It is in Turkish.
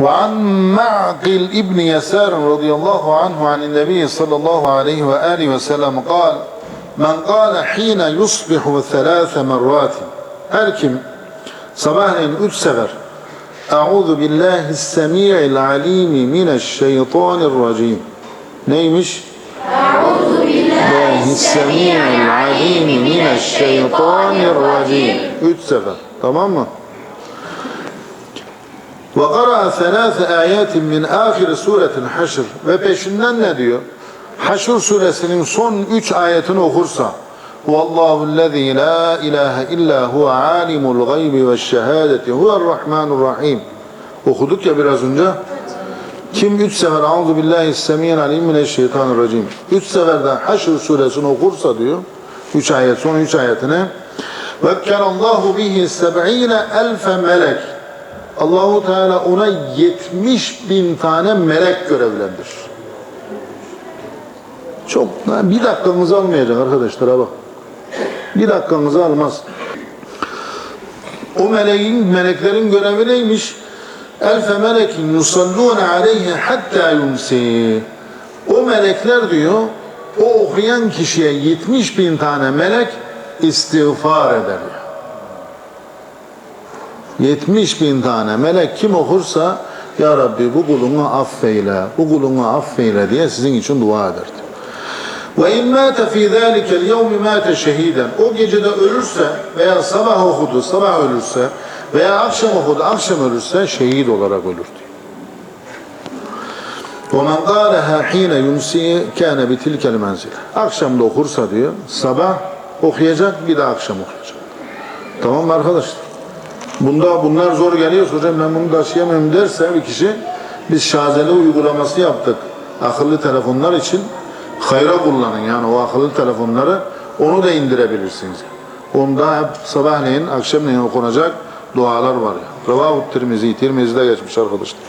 وعن معقل ابن يسار رضي الله عنه عن النبي صلى الله عليه وآله وسلم قال من قال حين يصبح ثلاث مرات her kim sabahleyin üç sefer Euzu billahi semi'il alimi mineşşeytanirracim neymiş? Euzu billahi semi'il alimi mineşşeytanirracim üç sefer tamam mı? Ve qara'a thalâthe âyâtin min âhiri suretil haşr. Ve peşinden ne diyor? Haşr suresinin son üç ayetini okursa Vallahu lezî la ilahe illa huve alimul gaybi ve şehadeti huve'r-rahmanur-rahim. Okuduk ya biraz önce. Kim üç sefer Euzu billahi semîn alim mineşşeytanirracim. Üç seferde Haşr suresini okursa diyor. Üç ayet, son üç ayetine. Vekkelallahu bihi seb'ine elfe melek. Allahu Teala ona 70 bin tane melek görevlendir. Çok bir dakikanızı almayacak arkadaşlar ha bak. Bir dakikanızı almaz. O meleğin, meleklerin görevi neymiş? Elfe melekin yusallûne aleyhi hatta yumsi. O melekler diyor, o okuyan kişiye 70 bin tane melek istiğfar eder. diyor. 70 bin tane melek kim okursa Ya Rabbi bu kulunu affeyle, bu kulunu affeyle diye sizin için dua eder. Ve in mâte fî zâlikel yevmi mâte şehîden. O gecede ölürse veya sabah okudu, sabah ölürse veya akşam okudu, akşam ölürse şehit olarak ölür diyor. وَمَنْ قَالَهَا حِينَ يُمْسِي كَانَ بِتِلْكَ الْمَنْزِلِ Akşam da okursa diyor, sabah okuyacak, bir de akşam okuyacak. Tamam mı arkadaşlar? Bunda bunlar zor geliyor. Hocam ben bunu taşıyamıyorum derse bir kişi biz şazeli uygulaması yaptık. Akıllı telefonlar için hayra kullanın. Yani o akıllı telefonları onu da indirebilirsiniz. Onda hep sabahleyin, akşamleyin okunacak dualar var. Revahu Tirmizi, Tirmizi'de geçmiş arkadaşlar.